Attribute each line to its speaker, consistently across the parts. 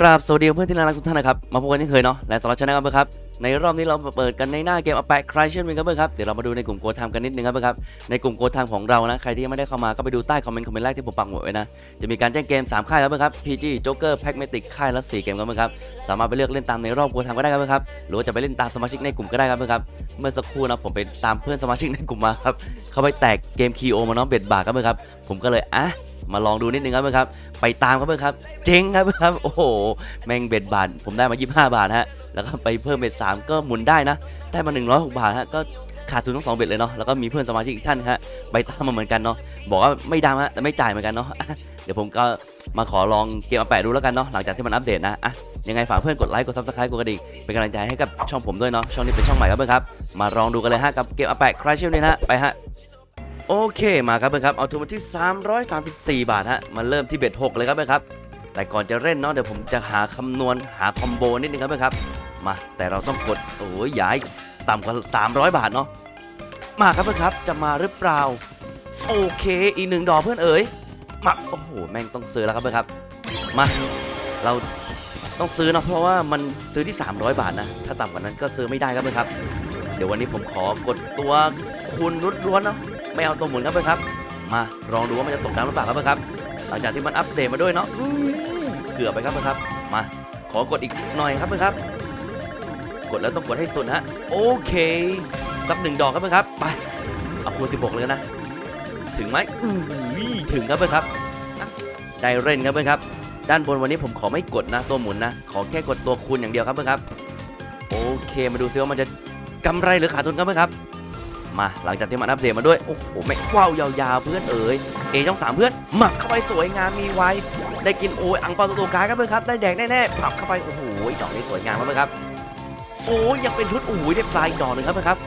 Speaker 1: กราบสวัสดีเพื่อนที่น่ารักทุกท่านนะครับ มาพบกันเช่เคยเนาะและสำหรับช anel ครับครับ ในรอบนี้เราเปิดกันในหน้าเกมอแปะคลายเช่นวินครับเพื่อนครับเดี๋ยวเรามาดูในกลุ่มโกทามกันนิดนึงครับเพื่อนครับในกลุ่มโกทามของเรานะใครที่ยังไม่ได้เข้ามาก็ไปดูใต้คอมเมนต์คอมเมนต์แรกที่ผมปักหมดไว้นะจะมีการแจ้งเกม 3 ค่ายครับเพื่อนครับ PG Joker Pragmatic ค่ายละ4เกมครับเพื่อนครับสามารถไปเลือกเล่นตามในรอบโกทามก็ได้ครับเพื่อนครับหรือว่าจะไปเล่นตามสมาชิกในกลุ่มก็ได้ครับเพื่อนครับเมื่อสักครู่นะผมไปตามเพื่อนสมาชิกในกลุ่มมาครับเขาไปแตกเกมคีโอมาเน้องเบ็ดบาครับเพื่อนครับผมก็เลยอะ มาลองดูนิดนึงครับเพื่อนครับ ไปตามครับเพื่อนครับ เจ๊งครับเพื่อนครับ โอ้โห แม่งเบ็ดบาท ผมได้มา 25 บาทฮะ แล้วก็ไปเพิ่มเบ็ด3ก็หมุนได้นะ ได้มา 106 บาทฮะ ก็ขาดทุนทั้งสองเบ็ดเลยเนาะ แล้วก็มีเพื่อนสมาชิกอีกท่านฮะ ไปตามมาเหมือนกันเนาะ บอกว่าไม่ดังฮะแต่ไม่จ่ายเหมือนกันเนาะ เดี๋ยวผมก็มาขอลองเกมอาแปะดูแล้วกันเนาะ หลังจากที่มันอัปเดตนะอะยังไงฝากเพื่อนกดไลค์กดซับสไครต์กดกระดิ่งเป็นกำลังใจให้กับช่องผมด้วยเนาะ ช่องนี้เป็นช่องใหม่ครับเพื่อนครับ มาลองดูกันเลยฮะกับเกมอาแปะคลาเชลนี่นะ ไปฮะ โอเคมาครับเพื่อนครับเอาทุนมาที่ 334 บาทฮะมาเริ่มที่เบ็ด6เลยครับเพื่อนครับ แต่ก่อนจะเล่นเนาะเดี๋ยวผมจะหาคำนวณหาคอมโบนิดนึงครับเพื่อนครับมาแต่เราต้องกดโอ้ยย้ายต่ำกว่า 300 บาทเนาะมาครับเพื่อนครับจะมาหรือเปล่า โอเคอีกหนึ่งดอกเพื่อนเอ๋ยมาโอ้โหแม่งต้องซื้อแล้วครับเพื่อนครับมาเราต้องซื้อเนาะเพราะว่ามันซื้อที่ 300 บาทนะ ถ้าต่ำกว่านั้นก็ซื้อไม่ได้ครับเพื่อนครับ เดี๋ยววันนี้ผมขอกดตัวคูณรุดล้วนเนาะ ไม่เอาตัวหมุนครับเพื่อนครับ มาลองดูว่ามันจะตกน้ำหรือเปล่าครับเพื่อนครับ หลังจากที่มันอัปเดตมาด้วยเนาะอื้อเกือบไปครับเพื่อนครับ มา ขอกดอีกหน่อยครับเพื่อนครับ กดแล้วต้องกดให้สุดฮะโอเคสักหนึ่งดอกครับเพื่อนครับไปเอาคูณ16เลยนะถึงไหมอื้อถึงครับเพื่อนครับได้เล่นครับเพื่อนครับ ด้านบนวันนี้ผมขอไม่กดนะตัวหมุนนะ ขอแค่กดตัวคูณอย่างเดียวครับเพื่อนครับ โอเคมาดูซิว่ามันจะกำไรหรือขาดทุนครับเพื่อนครับ มาหลังจากที่มันอัปเดตมาด้วย โอ้โหไม่ว้าวยาวๆเพื่อนเอ๋ยเอช่องสามเพื่อนหมักเข้าไปสวยงามมีไวได้กินโอ้ยอังเปาตัวกายครับเพื่อนครับได้แดกแน่ๆปับเข้าไปโอ้โหดอกนี้สวยงามมากเลยครับโอ้ยยังเป็นชุดโอ้ยได้ปลายดอกหนึ่งครับเพื่อนครับ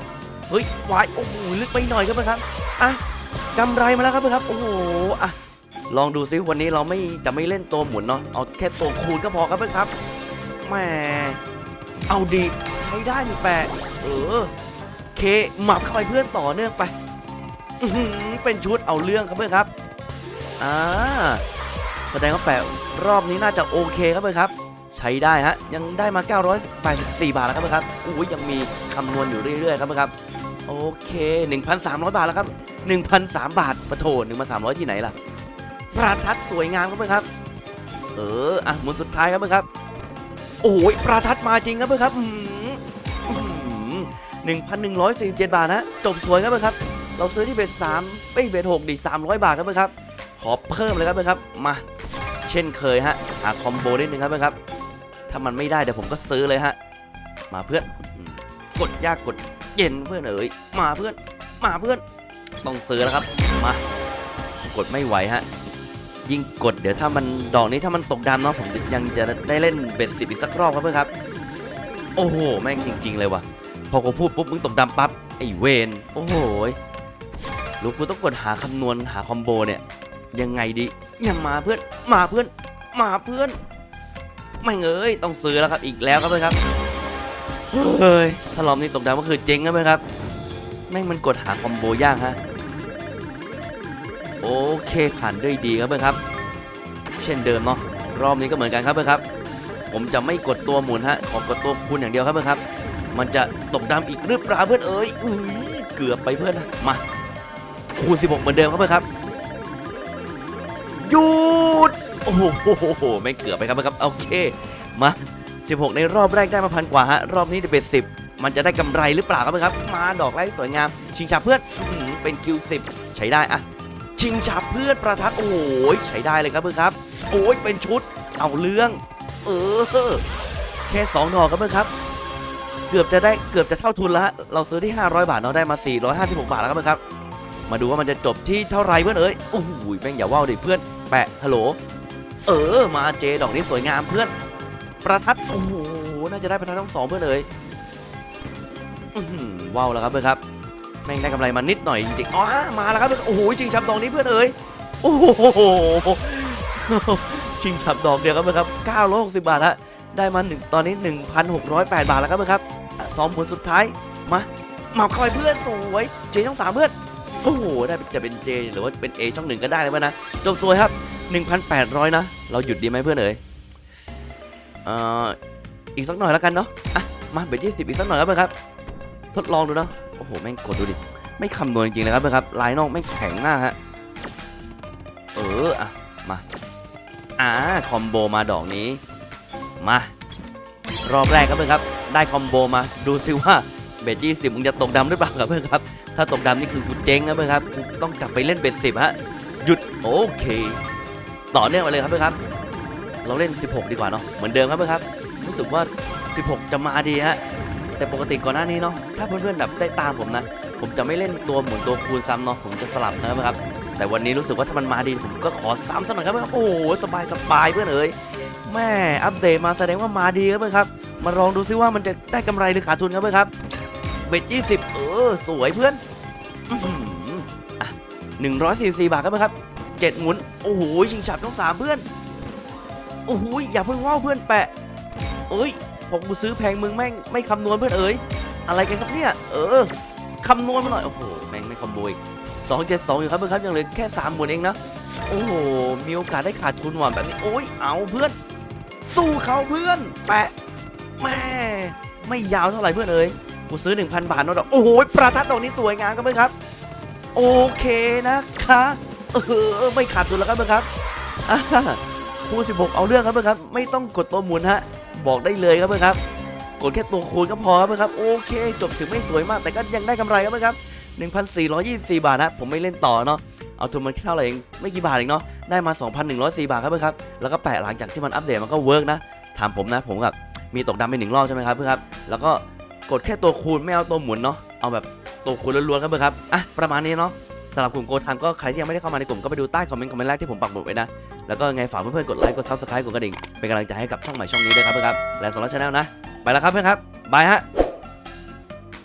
Speaker 1: เฮ้ยวายโอ้โหลึกไปหน่อยครับเพื่อนครับอะกำไรมาแล้วครับเพื่อนครับโอ้โหอะลองดูซิวันนี้เราไม่จะไม่เล่นตัวหมุนเนาะเอาแค่ตัวคูณก็พอครับเพื่อนครับแหมเอาดีใช้ได้นี่แปะเออ เคหมับเข้าไปเพื่อนต่อเนื่องไปเป็นชุดเอาเรื่องครับเพื่อนครับอ่าแสดงว่าแปะรอบนี้น่าจะโอเคครับเพื่อนครับ ใช้ได้ฮะยังได้มา 984 บาทแล้วครับเพื่อนครับอุ้ยยังมีคำนวณอยู่เรื่อยๆครับเพื่อนครับโอเค 1,300 บาทแล้วครับ1,003บาทประโถ1,300 ที่ไหนล่ะประทัดสวยงามครับเพื่อนครับ เอออะหมุนสุดท้ายครับเพื่อนครับ โอ้ยประทัดมาจริงครับเพื่อนครับ 1,147 บาทนะ จบสวยครับเพื่อนครับ เราซื้อที่เบสสามเอ้ยเบสหกดิ300 บาทครับเพื่อนครับ ขอเพิ่มเลยครับเพื่อนครับ มา เช่นเคยฮะ หาคอมโบนิดนึงครับเพื่อนครับ ถ้ามันไม่ได้เดี๋ยวผมก็ซื้อเลยฮะ มาเพื่อน กดยากกดเย็นเพื่อนเอ๋ย มาเพื่อน มาเพื่อน ต้องซื้อแล้วครับ มา กดไม่ไหวฮะยิ่งกดเดี๋ยวถ้ามันดอกนี้ถ้ามันตกดำเนาะผมยังจะได้เล่นเบ็ดสิบอีกสักรอบครับเพื่อนครับ โอ้โห แม่งจริง ๆ เลยว่ะ พอกูพูดปุ๊บมึงตกดำปั๊บไอ้เวนโอ้โหลูกกูต้องกดหาคำนวณหาคอมโบเนี่ย ยังไงดียังมาเพื่อนมาเพื่อนมาเพื่อน ไม่เอ้ยต้องซื้อแล้วครับอีกแล้วครับเพื่อนครับเฮ้ยถ้ารอบนี้ตกดำก็คือเจ๊งครับเพื่อนครับแม่งมันกดหาคอมโบยากฮะโอเคผ่านด้วยดีครับเพื่อนครับ เช่นเดิมเนาะรอบนี้ก็เหมือนกันครับเพื่อนครับ ผมจะไม่กดตัวหมุนฮะขอกดตัวคูณอย่างเดียวครับเพื่อนครับ มันจะตกดำอีกหรือเปล่าเพื่อนเอ้ยอุ้ยเกือบไปเพื่อนนะมาคูณ16 เหมือนเดิมครับเพื่อนครับหยุดโอ้โหไม่เกือบไปครับเพื่อนครับโอเคมา 16 ในรอบแรกได้มาพันกว่าฮะรอบนี้จะเป็น10 มันจะได้กำไรหรือเปล่าครับเพื่อนครับมาดอกไล่สวยงาม ชิงชับเพื่อนอเป็นคิว10 ใช้ได้อะชิงชับเพื่อนประทัดโอ้ยใช้ได้เลยครับเพื่อนครับ โอ้ยเป็นชุดเอาเรื่อง เออแค่สองดอกครับเพื่อนครับ กือบจะได้เกือบจะเท่าทุนแล้วฮะเราซื้อที่ 500 บาทเนาะได้มา 456 บาทแล้วครับเพื่อนครับ มาดูว่ามันจะจบที่เท่าไรเพื่อนเอ้ยโอ้โหแม่งอย่าว่าวดิเพื่อนแปะฮัลโหลเออมาเจดอกนี้สวยงามเพื่อน ประทัดโอ้โหน่าจะได้ประทัดทั้งสองเพื่อนเอ้ยว้าวแล้วครับเพื่อนครับแม่งได้กำไรมานิดหน่อยจริงๆอ๋อมาแล้วครับโอ้โหจริงชับดอกนี้เพื่อนเอ้ยโอ้โหชิงฉับดอกเดียวครับเพื่อนครับ960 บาทฮะ ได้มาหนึ่งตอนนี้ 1,608 บาทแล้วครับเพื่อนครับ อะสองผลสุดท้าย มาหมับเข้าไปเพื่อนสวยเจช่องสามเพื่อนโอ้โหได้จะเป็นเจหรือว่าเป็น A ช่องหนึ่งก็ได้เลยนะจบสวยครับ 1,800 นะ เราหยุดดีไหมเพื่อนเอ๋ยเอ่ออีกสักหน่อยแล้วกันเนาะอะมาเบ็ดยี่สิบอีกสักหน่อยครับเพื่อนครับ ทดลองดูเนาะโอ้โหแม่งกดดูดิไม่คำนวณจริงๆนะครับเพื่อนครับลายนอกไม่งแข็งหน้าฮะเอออะมาอ่าคอมโบมาดอกนี้มารอบแรกครับเพื่อนครับ ได้คอมโบมาดูซิว่าเบ็ดยี่สิบมึงจะตกดำหรือเปล่าครับเพื่อนครับ ถ้าตกดำนี่คือกูเจ๊งครับเพื่อนครับกูต้องกลับไปเล่นเบ็ดสิบฮะหยุดโอเค ต่อเนื่องไปเลยครับเพื่อนครับ เราเล่น 16 ดีกว่าเนาะเหมือนเดิมครับเพื่อนครับรู้สึกว่า 16 จะมาดีฮะแต่ปกติก่อนหน้านี้เนาะถ้าเพื่อนๆแบบได้ตามผมนะ ผมจะไม่เล่นตัวหมุนตัวคูณซ้ำเนาะผมจะสลับนะครับเพื่อนครับแต่วันนี้รู้สึกว่าถ้ามันมาดีผมก็ขอซ้ำสักหน่อยครับเพื่อนครับโอ้สบายสบายเพื่อนเอ๋ยแม่อัปเดตมาแสดงว่ามาดีครับเพื่อนครับ มาลองดูซิว่ามันจะได้กำไรหรือขาดทุนครับเพื่อนครับ เบ็ด20เออ สวยเพื่อนอื้อหืออะ144บาทครับเพื่อนครับเจ็ดหมุน โอ้โหชิงฉับทั้งสามเพื่อน โอ้โหอย่าเพิ่งว่าวเพื่อนแปะเอ้ยผมกูซื้อแพงมึงแม่งไม่คำนวณเพื่อนเอ๋ยอะไรกันครับเนี่ย เออคำนวณมาหน่อยโอ้โหแม่งไม่คอมโบอีกสองเจ็ดสองอยู่ครับเพื่อนครับยังเหลือแค่สามหมุนเองนะโอ้โหมีโอกาสได้ขาดทุนหว่ะแบบนี้โอ้ยเอาเพื่อน สู้เขาเพื่อน แปะ แม่ไม่ยาวเท่าไหร่เพื่อนเอ๋ยกูซื้อ 1,000 บาทเนอะดอกโอ้โหประทัดดอกนี้สวยงามครับเพื่อนครับ โอเคนะคะเออไม่ขาดทุนแล้วครับเพื่อนครับอ่าคูณ16 เอาเรื่องครับเพื่อนครับ ไม่ต้องกดตัวหมุนฮะ บอกได้เลยครับเพื่อนครับ กดแค่ตัวคูณก็พอครับเพื่อนครับ โอเค จบถึงไม่สวยมากแต่ก็ยังได้กำไรครับเพื่อนครับ 1,424 บาทนะผมไม่เล่นต่อเนาะเอาทุนมันเท่าไหร่เองไม่กี่บาทเองเนาะได้มา 2,104 บาทครับเพื่อนครับแล้วก็แปะหลังจากที่มันอัปเดตมันก็เวิร์กนะถามผมนะผมกับ มีตกดำไปหนึ่งรอบใช่ไหมครับเพื่อนครับ แล้วก็กดแค่ตัวคูณไม่เอาตัวหมุนเนาะ เอาแบบตัวคูณล้วนๆครับเพื่อนครับ อะประมาณนี้เนาะสำหรับกลุ่มโกทามก็ใครที่ยังไม่ได้เข้ามาในกลุ่มก็ไปดูใต้คอมเมนต์คอมเมนต์แรกที่ผมปักหมุดไว้นะ แล้วก็ไงฝากเพื่อนๆกดไลค์กดซับสไครต์กดกระดิ่งเป็นกำลังใจให้กับช่องใหม่ช่องนี้ด้วยครับเพื่อนครับ และสำหรับชาแนลนะ ไปแล้วครับเพื่อนครับบายฮะ